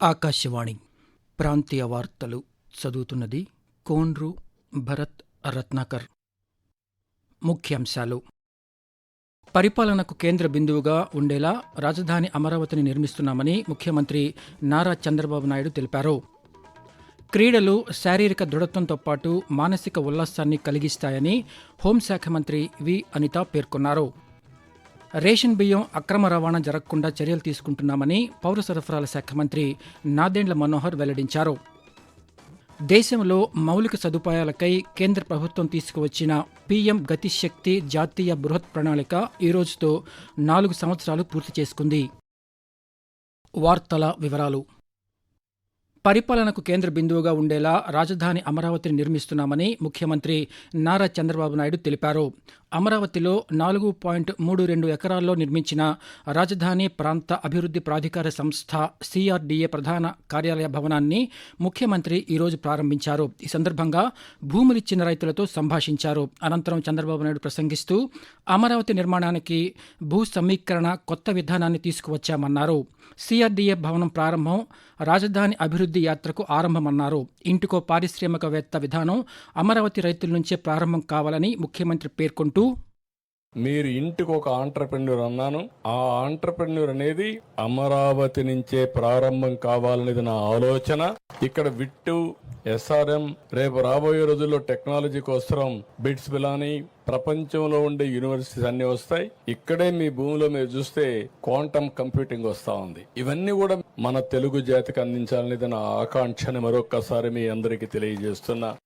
ఆకాశవాణి ప్రాంతీయ వార్తలు చదువుతున్నది కోన్రు భరత్ రత్నాకర్. ముఖ్యాంశాలు. పరిపాలనకు కేంద్ర బిందువుగా ఉండేలా రాజధాని అమరావతిని నిర్మిస్తున్నామని ముఖ్యమంత్రి నారా చంద్రబాబు నాయుడు తెలిపారు. క్రీడలు శారీరక దృఢత్వంతో పాటు మానసిక ఉల్లాసాన్ని కలిగిస్తాయని హోంశాఖ మంత్రి వి. అనిత పేర్కొన్నారు. రేషన్ బియ్యం అక్రమ రవాణా జరగకుండా చర్యలు తీసుకుంటున్నామని పౌర సరఫరాల శాఖ మంత్రి నాదెండ్ల మనోహర్ వెల్లడించారు. దేశంలో మౌలిక సదుపాయాలకై కేంద్ర ప్రభుత్వం తీసుకువచ్చిన పీఎం గతిశక్తి జాతీయ బృహత్ ప్రణాళిక ఈ రోజుతో నాలుగు సంవత్సరాలు పూర్తి చేసుకుంది. వార్తల వివరాలు. పరిపాలనకు కేంద్ర బిందువుగా ఉండేలా రాజధాని అమరావతిని నిర్మిస్తున్నామని ముఖ్యమంత్రి నారా చంద్రబాబు నాయుడు తెలిపారు. అమరావతిలో నాలుగు పాయింట్ మూడు రెండు ఎకరాల్లో నిర్మించిన రాజధాని ప్రాంత అభివృద్ధి ప్రాధికార సంస్థ సిఆర్డీఏ ప్రధాన కార్యాలయ భవనాన్ని ముఖ్యమంత్రి ఈరోజు ప్రారంభించారు. ఈ సందర్భంగా భూములిచ్చిన రైతులతో సంభాషించారు. అనంతరం చంద్రబాబు నాయుడు ప్రసంగిస్తూ అమరావతి నిర్మాణానికి భూ సమీకరణ కొత్త విధానాన్ని తీసుకువచ్చామన్నారు. సిఆర్డీఏ భవనం ప్రారంభం రాజధాని అభివృద్ధి యాత్రకు ఆరంభమన్నారు. ఇంటికో పారిశ్రామికవేత్త విధానం అమరావతి రైతుల నుంచే ప్రారంభం కావాలని ముఖ్యమంత్రి పేర్కొంటూ మీరు ఇంటికి ఒక ఆంటర్ప్రెన్యూర్ అన్నాను. ఆ ఆంటర్ప్రెన్యూర్ అనేది అమరావతి నుంచే ప్రారంభం కావాలనేది నా ఆలోచన. ఇక్కడ విట్టు ఎస్ఆర్ఎం రేపు రాబోయే రోజుల్లో టెక్నాలజీ కోసం బిట్స్ బిలాని ప్రపంచంలో ఉండే యూనివర్సిటీస్ అన్ని వస్తాయి. ఇక్కడే మీ భూమిలో మీరు చూస్తే క్వాంటమ్ కంప్యూటింగ్ వస్తా ఉంది. ఇవన్నీ కూడా మన తెలుగు జాతికి అందించాలనేది నా ఆకాంక్షని మరొక్కసారి మీ అందరికీ తెలియజేస్తున్నా.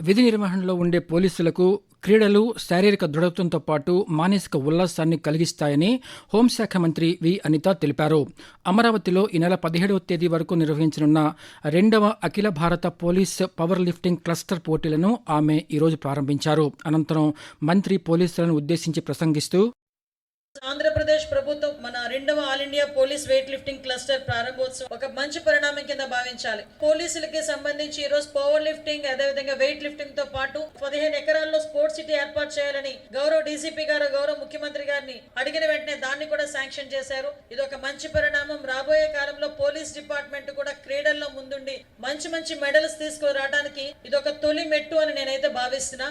విధి నిర్వహణలో ఉండే పోలీసులకు క్రీడలు శారీరక దృఢత్వంతో పాటు మానసిక ఉల్లాసాన్ని కలిగిస్తాయని హోంశాఖ మంత్రి వి. అనిత తెలిపారు. అమరావతిలో ఈ నెల పదిహేడవ తేదీ వరకు నిర్వహించనున్న రెండవ అఖిల భారత పోలీస్ పవర్ లిఫ్టింగ్ క్లస్టర్ పోటీలను ఆమె ఈరోజు ప్రారంభించారు. అనంతరం మంత్రి పోలీసులను ఉద్దేశించి ప్రసంగిస్తూ ఆంధ్రప్రదేశ్ ప్రభుత్వం మన రెండవ all India police weight lifting cluster ప్రారంభోత్సవం ఒక మంచి పరిణామం కింద భావించాలి. పోలీసులకి సంబంధించి ఈ రోజు పవర్ లిఫ్టింగ్ అదేవిధంగా వెయిట్ లిఫ్టింగ్తో పాటు పదిహేను ఎకరాల్లో స్పోర్ట్స్ సిటీ ఏర్పాటు చేయాలని గౌరవ డీసీపీ గారు గౌరవ ముఖ్యమంత్రి గారిని అడిగిన వెంటనే దాన్ని కూడా శాంక్షన్ చేశారు. ఇది ఒక మంచి పరిణామం. రాబోయే కాలంలో పోలీస్ డిపార్ట్మెంట్ కూడా క్రీడల్లో ముందుండి మంచి మంచి మెడల్స్ తీసుకురావడానికి ఇది ఒక తొలి మెట్టు అని నేనైతే భావిస్తున్నా.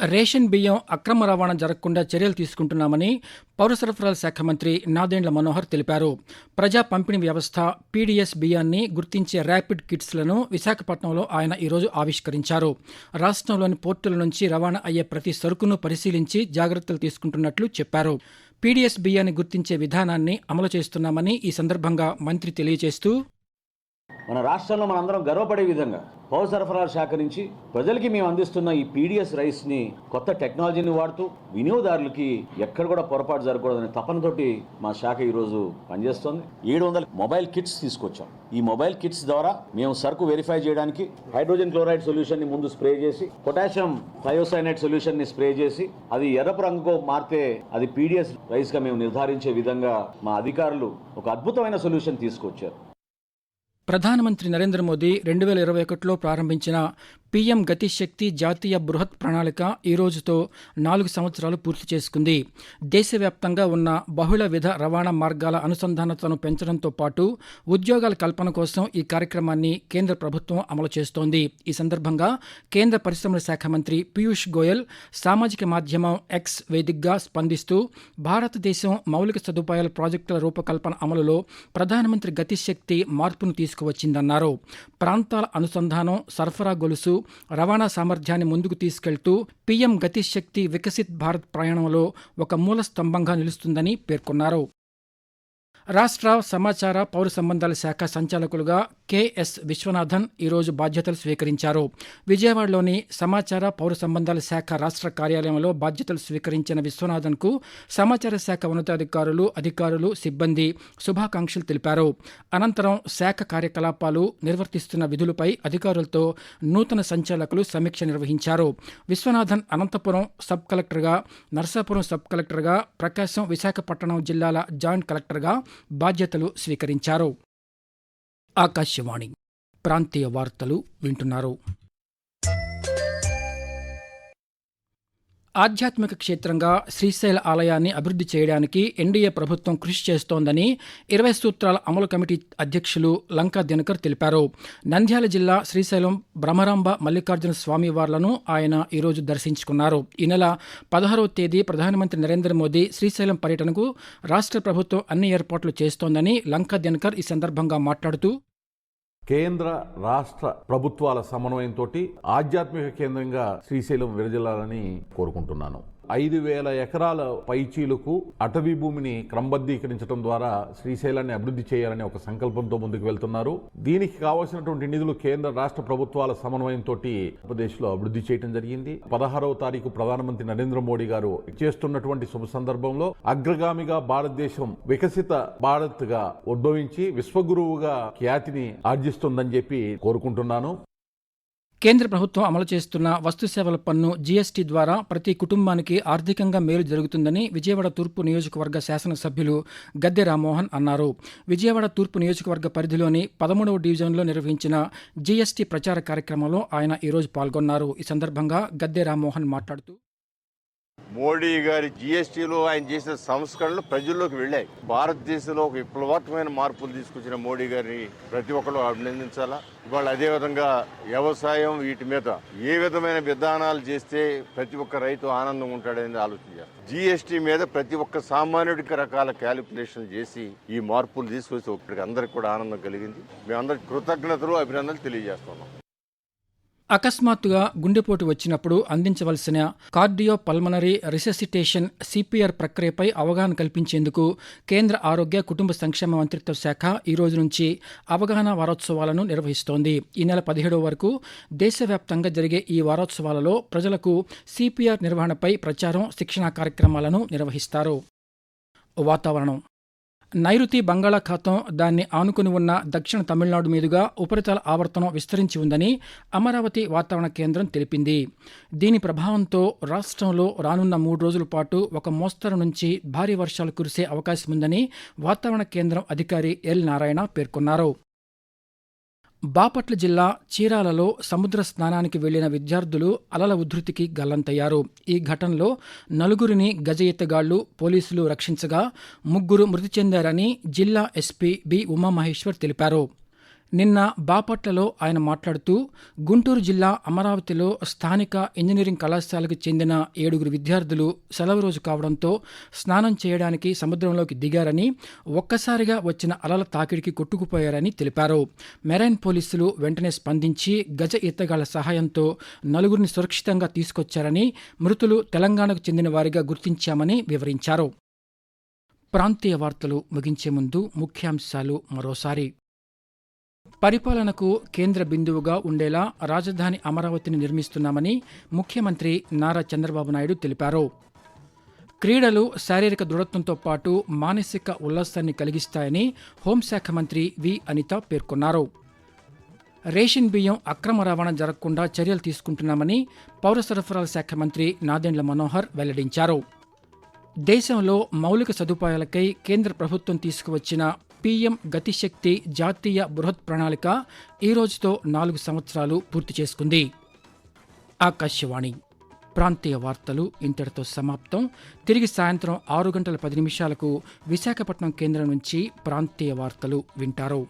రేషన్ బియ్యం అక్రమ రవాణా జరగకుండా చర్యలు తీసుకుంటున్నామని పౌర సరఫరాల శాఖ మంత్రి నాదేండ్ల మనోహర్ తెలిపారు. ప్రజా పంపిణీ వ్యవస్థ పీడీఎస్ బియ్యాన్ని గుర్తించే ర్యాపిడ్ కిట్స్లను విశాఖపట్నంలో ఆయన ఈరోజు ఆవిష్కరించారు. రాష్ట్రంలోని పోర్టుల నుంచి రవాణా అయ్యే ప్రతి సరుకును పరిశీలించి జాగ్రత్తలు తీసుకుంటున్నట్లు చెప్పారు. పీడీఎస్ బియ్యాన్ని గుర్తించే విధానాన్ని అమలు చేస్తున్నామని ఈ సందర్భంగా మంత్రి తెలియజేస్తూ మన రాష్ట్రంలో మనందరం గర్వపడే విధంగా పౌర సరఫరాల శాఖ నుంచి ప్రజలకి మేము అందిస్తున్న ఈ పీడిఎస్ రైస్ని కొత్త టెక్నాలజీని వాడుతూ వినియోగదారులకి ఎక్కడ కూడా పొరపాటు జరగకూడదనే తపనతోటి మా శాఖ ఈరోజు పనిచేస్తోంది. ఏడు వందల మొబైల్ కిట్స్ తీసుకొచ్చాం. ఈ మొబైల్ కిట్స్ ద్వారా మేము సరుకు వెరిఫై చేయడానికి హైడ్రోజన్ క్లోరైడ్ సొల్యూషన్ని ముందు స్ప్రే చేసి పొటాషియం థయోసైనైడ్ సొల్యూషన్ని స్ప్రే చేసి అది ఎర్రపు రంగుకు మారితే అది పీడిఎస్ రైస్గా మేము నిర్ధారించే విధంగా మా అధికారులు ఒక అద్భుతమైన సొల్యూషన్ తీసుకొచ్చారు. ప్రధానమంత్రి నరేంద్ర మోదీ రెండు వేల ఇరవై ఒకటిలో ప్రారంభించిన పీఎం గతిశక్తి జాతీయ బృహత్ ప్రణాళిక ఈ రోజుతో నాలుగు సంవత్సరాలు పూర్తి చేసుకుంది. దేశవ్యాప్తంగా ఉన్న బహుళ విధ రవాణా మార్గాల అనుసంధానతను పెంచడంతో పాటు ఉద్యోగాల కల్పన కోసం ఈ కార్యక్రమాన్ని కేంద్ర ప్రభుత్వం అమలు చేస్తోంది. ఈ సందర్భంగా కేంద్ర పరిశ్రమల శాఖ మంత్రి పీయూష్ గోయల్ సామాజిక మాధ్యమం ఎక్స్ వేదికగా స్పందిస్తూ భారతదేశం మౌలిక సదుపాయాల ప్రాజెక్టుల రూపకల్పన అమలులో ప్రధానమంత్రి గతిశక్తి మార్పును తీసుకు తీసుకువచ్చిందన్నారు. ప్రాంతాల అనుసంధానం సరఫరా గొలుసు రవాణా సామర్థ్యాన్ని ముందుకు తీసుకెళ్తూ పీఎం గతిశక్తి వికసిత్ భారత్ ప్రయాణంలో ఒక మూల స్తంభంగా నిలుస్తుందని పేర్కొన్నారు. రాష్ట్ర సమాచార పౌర సంబంధాల శాఖ సంచాలకులుగా కెఎస్ విశ్వనాథన్ ఈరోజు బాధ్యతలు స్వీకరించారు. విజయవాడలోని సమాచార పౌర సంబంధాల శాఖ రాష్ట్ర కార్యాలయంలో బాధ్యతలు స్వీకరించిన విశ్వనాథన్కు సమాచార శాఖ ఉన్నతాధికారులు అధికారులు సిబ్బంది శుభాకాంక్షలు తెలిపారు. అనంతరం శాఖ కార్యకలాపాలు నిర్వర్తిస్తున్న విధులపై అధికారులతో నూతన సంచాలకులు సమీక్ష నిర్వహించారు. విశ్వనాథన్ అనంతపురం సబ్ కలెక్టర్గా నర్సాపురం సబ్ కలెక్టర్గా ప్రకాశం విశాఖపట్నం జిల్లాల జాయింట్ కలెక్టర్గా బాధ్యతలు స్వీకరించారు. ఆకాశవాణి ప్రాంతీయ వార్తలు వింటున్నారు. ఆధ్యాత్మిక క్షేత్రంగా శ్రీశైల ఆలయాన్ని అభివృద్ధి చేయడానికి ఎన్డీఏ ప్రభుత్వం కృషి చేస్తోందని ఇరవై సూత్రాల అమలు కమిటీ అధ్యక్షులు లంకా దినకర్ తెలిపారు. నంద్యాల జిల్లా శ్రీశైలం బ్రహ్మరాంబ మల్లికార్జున స్వామి వార్లను ఆయన ఈరోజు దర్శించుకున్నారు. ఈ నెల పదహారవ తేదీ ప్రధానమంత్రి నరేంద్ర మోదీ శ్రీశైలం పర్యటనకు రాష్ట్ర ప్రభుత్వం అన్ని ఏర్పాట్లు చేస్తోందని లంకా దినకర్ ఈ సందర్భంగా మాట్లాడుతూ కేంద్ర రాష్ట్ర ప్రభుత్వాల సమన్వయంతో ఆధ్యాత్మిక కేంద్రంగా శ్రీశైలం విరజల్లాలని కోరుకుంటున్నాను. ఐదు వేల ఎకరాల పైచీలకు అటవీ భూమిని క్రమబద్ధీకరించడం ద్వారా శ్రీశైలాన్ని అభివృద్ధి చేయాలనే ఒక సంకల్పంతో ముందుకు వెళ్తున్నారు. దీనికి కావాల్సినటువంటి నిధులు కేంద్ర రాష్ట్ర ప్రభుత్వాల సమన్వయంతో ఆంధ్రప్రదేశ్లో అభివృద్ధి చేయడం జరిగింది. పదహారవ తారీఖు ప్రధానమంత్రి నరేంద్ర మోడీ గారు చేస్తున్నటువంటి శుభ సందర్భంలో అగ్రగామిగా భారతదేశం వికసిత భారత్గా ఉద్భవించి విశ్వగురువుగా ఖ్యాతిని ఆర్జిస్తుందని చెప్పి కోరుకుంటున్నాను. కేంద్ర ప్రభుత్వం అమలు చేస్తున్న వస్తుసేవల పన్ను జీఎస్టీ ద్వారా ప్రతి కుటుంబానికి ఆర్థికంగా మేలు జరుగుతుందని విజయవాడ తూర్పు నియోజకవర్గ శాసనసభ్యులు గద్దె రామ్మోహన్ అన్నారు. విజయవాడ తూర్పు నియోజకవర్గ పరిధిలోని పదమూడవ డివిజన్లో నిర్వహించిన జీఎస్టీ ప్రచార కార్యక్రమంలో ఆయన ఈరోజు పాల్గొన్నారు. ఈ సందర్భంగా గద్దె రామ్మోహన్ మాట్లాడుతూ మోడీ గారి జీఎస్టీలో ఆయన చేసిన సంస్కరణలు ప్రజల్లోకి వెళ్ళాయి. భారతదేశంలో ఒక విప్లవాత్మకమైన మార్పులు తీసుకొచ్చిన మోడీ గారిని ప్రతి ఒక్కరు అభినందించాలా? ఇవాళ అదే విధంగా వ్యవసాయం వీటి మీద ఏ విధమైన విధానాలు చేస్తే ప్రతి ఒక్క రైతు ఆనందం ఉంటాడనేది ఆలోచించారు జీఎస్టీ మీద ప్రతి ఒక్క సామాన్యుడికి రకాల క్యాలిక్యులేషన్ చేసి ఈ మార్పులు తీసుకొచ్చి ఇప్పటికి అందరికి కూడా ఆనందం కలిగింది. మేమందరికి కృతజ్ఞతలు అభినందనలు తెలియజేస్తున్నాం. అకస్మాత్తుగా గుండెపోటు వచ్చినప్పుడు అందించవలసిన కార్డియో పల్మనరీ రిసెసిటేషన్ సిపిఆర్ ప్రక్రియపై అవగాహన కల్పించేందుకు కేంద్ర ఆరోగ్య కుటుంబ సంక్షేమ మంత్రిత్వ శాఖ ఈ రోజు నుంచి అవగాహన వారోత్సవాలను నిర్వహిస్తోంది. ఈ నెల పదిహేడవ వరకు దేశవ్యాప్తంగా జరిగే ఈ వారోత్సవాలలో ప్రజలకు సిపిఆర్ నిర్వహణపై ప్రచారం శిక్షణా కార్యక్రమాలను నిర్వహిస్తారు. వాతావరణం నైరుతి బంగాళాఖాతం దాన్ని ఆనుకుని ఉన్న దక్షిణ తమిళనాడు మీదుగా ఉపరితల ఆవర్తనం విస్తరించి ఉందని అమరావతి వాతావరణ కేంద్రం తెలిపింది. దీని ప్రభావంతో రాష్ట్రంలో రానున్న మూడు రోజుల పాటు ఒక మోస్తరు నుంచి భారీ వర్షాలు కురిసే అవకాశం ఉందని వాతావరణ కేంద్రం అధికారి ఎల్ నారాయణ పేర్కొన్నారు. బాపట్ల జిల్లా చీరాలలో సముద్ర స్నానానికి వెళ్ళిన విద్యార్థులు అలల ఉధృతికి గల్లంతయ్యారు. ఈ ఘటనలో నలుగురిని గజ ఎత్తగాళ్ళు పోలీసులు రక్షించగా ముగ్గురు మృతి చెందారని జిల్లా ఎస్పీ బి ఉమామహేశ్వర్ తెలిపారు. నిన్న బాపట్లలో ఆయన మాట్లాడుతూ గుంటూరు జిల్లా అమరావతిలో స్థానిక ఇంజనీరింగ్ కళాశాలకు చెందిన ఏడుగురు విద్యార్థులు సెలవు రోజు కావడంతో స్నానం చేయడానికి సముద్రంలోకి దిగారని ఒక్కసారిగా వచ్చిన అలల తాకిడికి కొట్టుకుపోయారని తెలిపారు. మెరైన్ పోలీసులు వెంటనే స్పందించి గజ ఈతగాళ్ళ సహాయంతో నలుగురిని సురక్షితంగా తీసుకొచ్చారని మృతులు తెలంగాణకు చెందిన వారిగా గుర్తించామని వివరించారు. ప్రాంతీయ వార్తలు ముగించే ముందు ముఖ్యాంశాలు మరోసారి. పరిపాలనకు కేంద్ర బిందువుగా ఉండేలా రాజధాని అమరావతిని నిర్మిస్తున్నామని ముఖ్యమంత్రి నారా చంద్రబాబు నాయుడు తెలిపారు. క్రీడలు శారీరక దృఢత్వంతో పాటు మానసిక ఉల్లాసాన్ని కలిగిస్తాయని హోంశాఖ మంత్రి వి. అనిత పేర్కొన్నారు. రేషన్ బియ్యం అక్రమ రవాణా జరగకుండా చర్యలు తీసుకుంటున్నామని పౌర సరఫరాల శాఖ మంత్రి నాదెండ్ల మనోహర్ వెల్లడించారు. దేశంలో మౌలిక సదుపాయాలకై కేంద్ర ప్రభుత్వం తీసుకువచ్చిన పీఎం గతిశక్తి జాతీయ బృహత్ ప్రణాళిక ఈ రోజుతో నాలుగు సంవత్సరాలు పూర్తి చేసుకుంది. ఆకాశవాణి ప్రాంతీయ వార్తలు ఇంతటితో సమాప్తం. తిరిగి సాయంత్రం ఆరు గంటల పది నిమిషాలకు విశాఖపట్నం కేంద్రం నుంచి ప్రాంతీయ వార్తలు వింటారు.